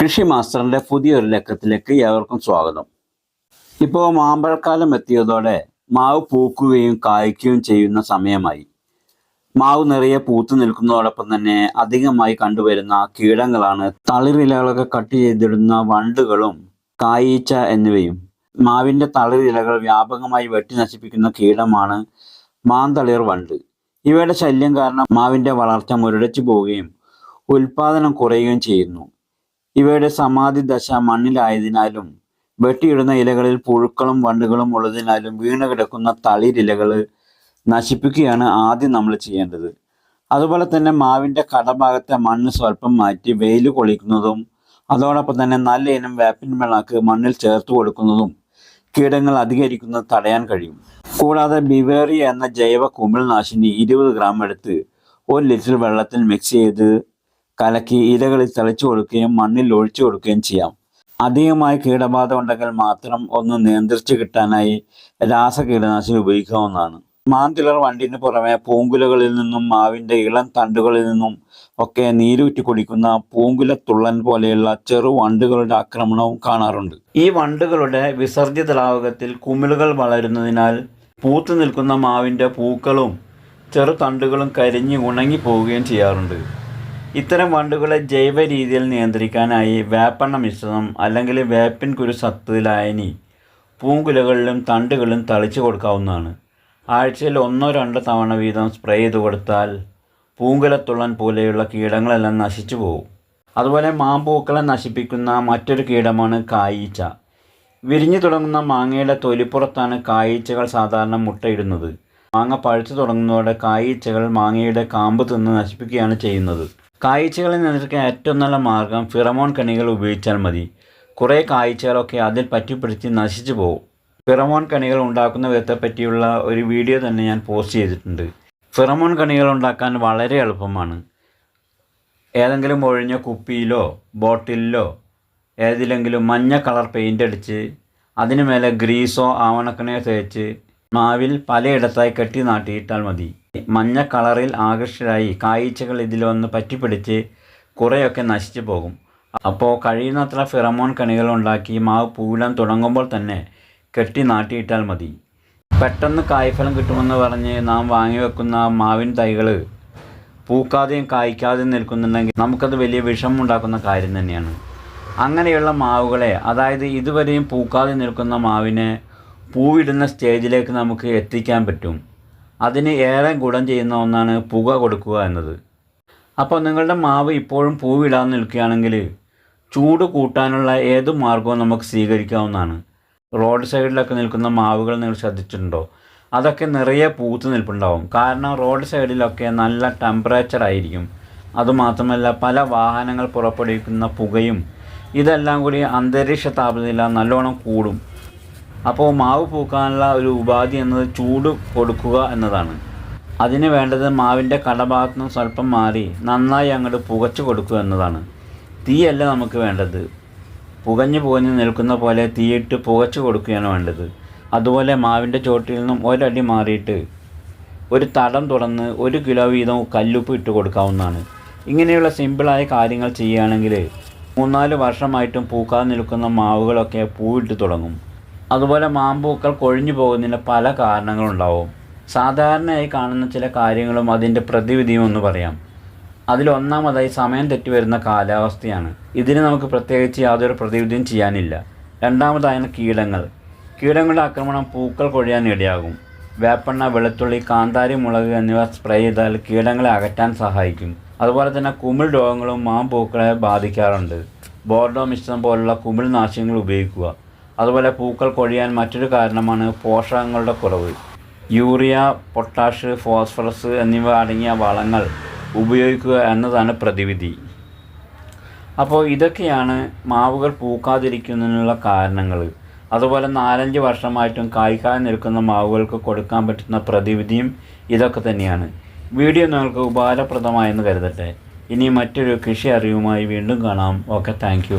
കൃഷി മാസ്റ്ററിന്റെ പുതിയൊരു ലക്കത്തിലേക്ക് ഏവർക്കും സ്വാഗതം. ഇപ്പോൾ മാമ്പഴക്കാലം എത്തിയതോടെ മാവ് പൂക്കുകയും കായ്ക്കുകയും ചെയ്യുന്ന സമയമായി. മാവ് നിറയെ പൂത്തു നിൽക്കുന്നതോടൊപ്പം തന്നെ അധികമായി കണ്ടുവരുന്ന കീടങ്ങളാണ് തളിരിലകളൊക്കെ കട്ട് ചെയ്തിടുന്ന വണ്ടുകളും കായീച്ച എന്നിവയും. മാവിന്റെ തളിരിലകൾ വ്യാപകമായി വെട്ടി നശിപ്പിക്കുന്ന കീടമാണ് മാന്തളിർ വണ്ട്. ഇവയുടെ ശല്യം കാരണം മാവിന്റെ വളർച്ച മുരടിച്ചു പോവുകയും ഉൽപാദനം കുറയുകയും ചെയ്യുന്നു. ഇവയുടെ സമാധി ദശ മണ്ണിലായതിനാലും വെട്ടിയിടുന്ന ഇലകളിൽ പുഴുക്കളും വണ്ടുകളും ഉള്ളതിനാലും വീണ് കിടക്കുന്ന തളിരിലകൾ നശിപ്പിക്കുകയാണ് ആദ്യം നമ്മൾ ചെയ്യേണ്ടത്. അതുപോലെ തന്നെ മാവിന്റെ കടഭാഗത്തെ മണ്ണ് സ്വല്പം മാറ്റി വെയിൽ കൊളിക്കുന്നതും അതോടൊപ്പം തന്നെ നല്ല ഇനം വേപ്പിൻ പിണ്ണാക്ക് മണ്ണിൽ ചേർത്ത് കൊടുക്കുന്നതും കീടങ്ങൾ അധികരിക്കുന്നത് തടയാൻ കഴിയും. കൂടാതെ ബിവേറി എന്ന ജൈവ കുമിൾനാശിനി ഇരുപത് ഗ്രാം എടുത്ത് ഒരു ലിറ്റർ വെള്ളത്തിൽ മിക്സ് ചെയ്ത് കലക്കി ഇലകളിൽ തളിച്ചു കൊടുക്കുകയും മണ്ണിൽ ഒഴിച്ചു കൊടുക്കുകയും ചെയ്യാം. അധികമായി കീടബാധ ഉണ്ടെങ്കിൽ മാത്രം ഒന്ന് നിയന്ത്രിച്ചു കിട്ടാനായി രാസകീടനാശിനി ഉപയോഗിക്കാവുന്നതാണ്. മാന്തിളർ വണ്ടിന് പുറമെ പൂങ്കുലകളിൽ നിന്നും മാവിന്റെ ഇളം തണ്ടുകളിൽ നിന്നും ഒക്കെ നീരൂറ്റി കുടിക്കുന്ന പൂങ്കുല തുള്ളൻ പോലെയുള്ള ചെറു വണ്ടുകളുടെ ആക്രമണവും കാണാറുണ്ട്. ഈ വണ്ടുകളുടെ വിസർജിത ദ്രാവകത്തിൽ കുമിളുകൾ വളരുന്നതിനാൽ പൂത്തു നിൽക്കുന്ന മാവിന്റെ പൂക്കളും ചെറു തണ്ടുകളും കരിഞ്ഞ് ഉണങ്ങി പോവുകയും ചെയ്യാറുണ്ട്. ഇത്തരം വണ്ടുകളെ ജൈവ രീതിയിൽ നിയന്ത്രിക്കാനായി വേപ്പെണ്ണ മിശ്രിതം അല്ലെങ്കിൽ വേപ്പിൻ കുരു സത്തുലായനി പൂങ്കുലകളിലും തണ്ടുകളിലും തളിച്ചു കൊടുക്കാവുന്നതാണ്. ആഴ്ചയിൽ ഒന്നോ രണ്ടോ തവണ വീതം സ്പ്രേ ചെയ്ത് കൊടുത്താൽ പൂങ്കുലത്തുള്ളൻ പോലെയുള്ള കീടങ്ങളെല്ലാം നശിച്ചു പോകും. അതുപോലെ മാമ്പൂക്കളെ നശിപ്പിക്കുന്ന മറ്റൊരു കീടമാണ് കായീച്ച. വിരിഞ്ഞു തുടങ്ങുന്ന മാങ്ങയുടെ തൊലിപ്പുറത്താണ് കായീച്ചകൾ സാധാരണ മുട്ടയിടുന്നത്. മാങ്ങ പഴുത്തു തുടങ്ങുന്നതോടെ കായീച്ചകൾ മാങ്ങയുടെ കാമ്പ് തിന്ന് നശിപ്പിക്കുകയാണ് ചെയ്യുന്നത്. കായ്ച്ചകളെ നിയന്ത്രിക്കാൻ ഏറ്റവും നല്ല മാർഗം ഫിറമോൺ കണികൾ ഉപയോഗിച്ചാൽ മതി. കുറേ കായ്ച്ചകളൊക്കെ അതിൽ പറ്റിപ്പിടിച്ച് നശിച്ചു പോകും. ഫിറമോൺ കണികൾ ഉണ്ടാക്കുന്ന വിധത്തെ പറ്റിയുള്ള ഒരു വീഡിയോ തന്നെ ഞാൻ പോസ്റ്റ് ചെയ്തിട്ടുണ്ട്. ഫിറമോൺ കണികൾ ഉണ്ടാക്കാൻ വളരെ എളുപ്പമാണ്. ഏതെങ്കിലും ഒഴിഞ്ഞ കുപ്പിയിലോ ബോട്ടിലിലോ ഏതിലെങ്കിലും മഞ്ഞ കളർ പെയിന്റ് അടിച്ച് അതിനുമേലെ ഗ്രീസോ ആവണക്കണയോ തേച്ച് മാവിൽ പലയിടത്തായി കെട്ടി നാട്ടിയിട്ടാൽ മതി. മഞ്ഞ കളറിൽ ആകർഷകരായി കായ്ച്ചകൾ ഇതിൽ വന്ന് പറ്റിപ്പിടിച്ച് കുറേയൊക്കെ നശിച്ചു പോകും. അപ്പോൾ കഴിയുന്നത്ര ഫിറമോൺ കണികൾ ഉണ്ടാക്കി മാവ് പൂവിടാൻ തുടങ്ങുമ്പോൾ തന്നെ കെട്ടി നാട്ടിയിട്ടാൽ മതി. പെട്ടെന്ന് കായ്ഫലം കിട്ടുമെന്ന് പറഞ്ഞ് നാം വാങ്ങി വെക്കുന്ന മാവിൻ തൈകൾ പൂക്കാതെയും കായ്ക്കാതെയും നിൽക്കുന്നുണ്ടെങ്കിൽ നമുക്കത് വലിയ വിഷമുണ്ടാക്കുന്ന കാര്യം തന്നെയാണ്. അങ്ങനെയുള്ള മാവുകളെ അതായത് ഇതുവരെയും പൂക്കാതെ നിൽക്കുന്ന മാവിനെ പൂവിടുന്ന സ്റ്റേജിലേക്ക് നമുക്ക് എത്തിക്കാൻ പറ്റും. അതിന് ഏറെ ഗുണം ചെയ്യുന്ന ഒന്നാണ് പുക കൊടുക്കുക എന്നത്. അപ്പോൾ നിങ്ങളുടെ മാവ് ഇപ്പോഴും പൂവിടാൻ നിൽക്കുകയാണെങ്കിൽ ചൂട് കൂട്ടാനുള്ള ഏത് മാർഗവും നമുക്ക് സ്വീകരിക്കാവുന്നതാണ്. റോഡ് സൈഡിലൊക്കെ നിൽക്കുന്ന മാവുകൾ നിങ്ങൾ ശ്രദ്ധിച്ചിട്ടുണ്ടോ? അതൊക്കെ നിറയെ പൂത്ത് നിൽപ്പുണ്ടാവും. കാരണം റോഡ് സൈഡിലൊക്കെ നല്ല ടെമ്പറേച്ചർ ആയിരിക്കും. അതുമാത്രമല്ല പല വാഹനങ്ങൾ പുറപ്പെടുവിക്കുന്ന പുകയും ഇതെല്ലാം കൂടി അന്തരീക്ഷ താപനില നല്ലോണം കൂടും. അപ്പോൾ മാവ് പൂക്കാനുള്ള ഒരു ഉപാധി എന്നത് ചൂട് കൊടുക്കുക എന്നതാണ്. അതിന് വേണ്ടത് മാവിന്റെ കടഭാഗത്തു നിന്ന് സ്വല്പം മാറി നന്നായി അങ്ങോട്ട് പുകച്ചു കൊടുക്കുക എന്നതാണ്. തീയല്ല നമുക്ക് വേണ്ടത്. പുകഞ്ഞു പുകഞ്ഞ് നിൽക്കുന്ന പോലെ തീയിട്ട് പുകച്ചു കൊടുക്കുകയാണ് വേണ്ടത്. അതുപോലെ മാവിന്റെ ചോട്ടിൽ നിന്നും ഒരടി മാറിയിട്ട് ഒരു തടം തുറന്ന് ഒരു കിലോ വീതം കല്ലുപ്പ് ഇട്ട് കൊടുക്കാവുന്നതാണ്. ഇങ്ങനെയുള്ള സിമ്പിളായ കാര്യങ്ങൾ ചെയ്യുകയാണെങ്കിൽ മൂന്നാൽ വർഷമായിട്ടും പൂക്കാതെ നിൽക്കുന്ന മാവുകളൊക്കെ പൂവിട്ട് തുടങ്ങും. അതുപോലെ മാമ്പൂക്കൾ കൊഴിഞ്ഞു പോകുന്നതിന് പല കാരണങ്ങളുണ്ടാവും. സാധാരണയായി കാണുന്ന ചില കാര്യങ്ങളും അതിന്റെ പ്രതിവിധിയും എന്ന് പറയാം. അതിലൊന്നാമതായി സമയം തെറ്റി വരുന്ന കാലാവസ്ഥയാണ്. ഇതിന് നമുക്ക് പ്രത്യേകിച്ച് യാതൊരു പ്രതിവിധിയും ചെയ്യാനില്ല. രണ്ടാമതായാണ് കീടങ്ങൾ. കീടങ്ങളുടെ ആക്രമണം പൂക്കൾ കൊഴിയാൻ ഇടയാകും. വേപ്പെണ്ണ വെളുത്തുള്ളി കാന്താരി മുളക് എന്നിവ സ്പ്രേ ചെയ്താൽ കീടങ്ങളെ അകറ്റാൻ സഹായിക്കും. അതുപോലെ തന്നെ കുമിൾ രോഗങ്ങളും മാമ്പൂക്കളെ ബാധിക്കാറുണ്ട്. ബോർഡോ മിശ്രം പോലുള്ള കുമിൾ നാശങ്ങൾ ഉപയോഗിക്കുക. അതുപോലെ പൂക്കൾ കൊഴിയാൻ മറ്റൊരു കാരണമാണ് പോഷകങ്ങളുടെ കുറവ്. യൂറിയ പൊട്ടാഷ് ഫോസ്ഫറസ് എന്നിവ അടങ്ങിയ വളങ്ങൾ ഉപയോഗിക്കുക എന്നതാണ് പ്രതിവിധി. അപ്പോൾ ഇതൊക്കെയാണ് മാവുകൾ പൂക്കാതിരിക്കുന്നതിനുള്ള കാരണങ്ങൾ. അതുപോലെ നാലഞ്ച് വർഷമായിട്ടും കായ്ക്കാതെ നിൽക്കുന്ന മാവുകൾക്ക് കൊടുക്കാൻ പറ്റുന്ന പ്രതിവിധിയും ഇതൊക്കെ തന്നെയാണ്. വീഡിയോ നിങ്ങൾക്ക് ഉപകാരപ്രദമായെന്ന് കരുതട്ടെ. ഇനി മറ്റൊരു കൃഷി അറിവുമായി വീണ്ടും കാണാം. Okay thank